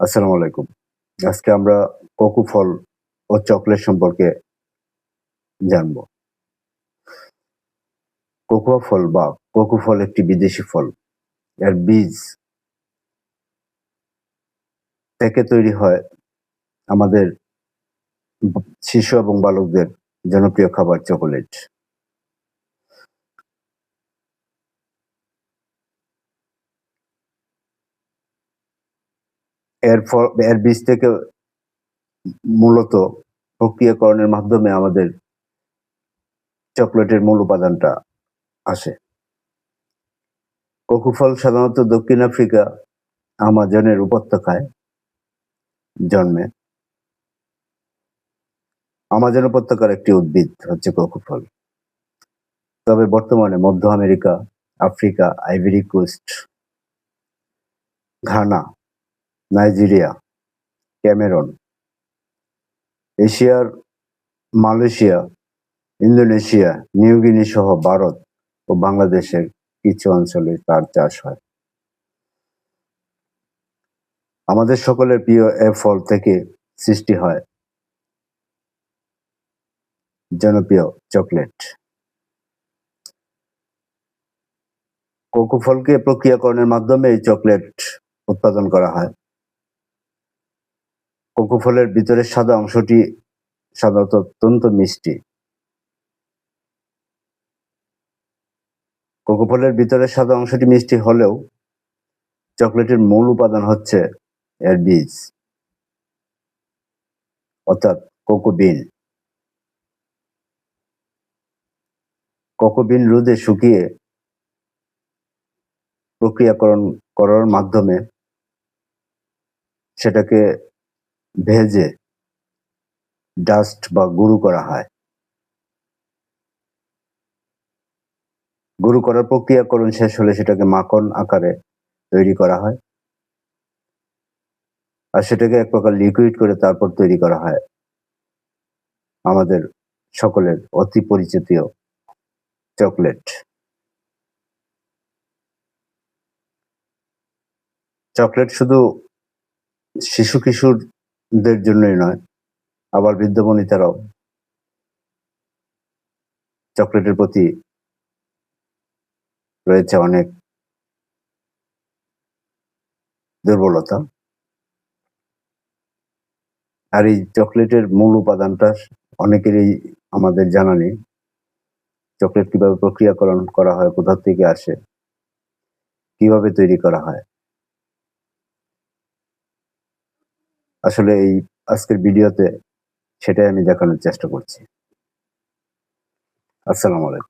আসসালামু আলাইকুম। আজকে আমরা কোকো ফল ও চকলেট সম্পর্কে জানব। কোকোয়া ফল বা কোকো ফল একটি বিদেশি ফল। এর বীজ থেকে তৈরি হয় আমাদের শিশু এবং বালকদের জনপ্রিয় খাবার চকোলেট। এর এর বীজ থেকে মূলত প্রক্রিয়াকরণের মাধ্যমে আমাদের চকলেটের মূল উপাদানটা আসে। কোকো ফল সাধারণত দক্ষিণ আফ্রিকা আমাজনের উপত্যকায় জন্মে। আমাজন উপত্যকার একটি উদ্ভিদ হচ্ছে কোকো ফল। তবে বর্তমানে মধ্য America, Africa, Ivory Coast, Ghana Nigeria, Cameroon, এশিয়ার মালয়েশিয়া, ইন্দোনেশিয়া নিউগিনি সহ ভারত ও বাংলাদেশের কিছু অঞ্চলে তার চাষ হয়। আমাদের সকলের প্রিয় এ ফল থেকে সৃষ্টি হয় জনপ্রিয় চকলেট। কোকো ফলকে প্রক্রিয়াকরণের মাধ্যমে এই চকলেট উৎপাদন করা হয়। কোকো ফলের ভিতরের সাদা অংশটি সাধারণত অত্যন্ত মিষ্টি। কোকো ফলের ভিতরের সাদা অংশটি মিষ্টি হলেও চকলেটের মূল উপাদান হচ্ছে এর বীজ। অর্থাৎ কোকো বিন। কোকো বিন রোদে শুকিয়ে প্রক্রিয়াকরণ করার মাধ্যমে সেটাকে ভেজে ডাস্ট বা গুঁড়ো করা হয়। গুঁড়ো করার প্রক্রিয়াকরণ শেষ হলে সেটাকে মাখন আকারে তৈরি করা হয়। আর সেটাকে এক প্রকার লিকুইড করে তারপর তৈরি করা হয়। আমাদের সকলের অতি পরিচিত চকলেট চকলেট শুধু শিশু কিশোরদের জন্যই নয়, আবার বৃদ্ধ বনিতারাও চকলেটের প্রতি রয়েছে অনেক দুর্বলতা। আর এই চকলেটের মূল উপাদানটা অনেকেরই আমাদের জানা নেই। চকলেট কীভাবে প্রক্রিয়াকরণ করা হয়, কোথা থেকে আসে, কীভাবে তৈরি করা হয়। আসলে এই আজকের ভিডিওতে সেটাই আমি দেখানোর চেষ্টা করছি। আসসালামু আলাইকুম।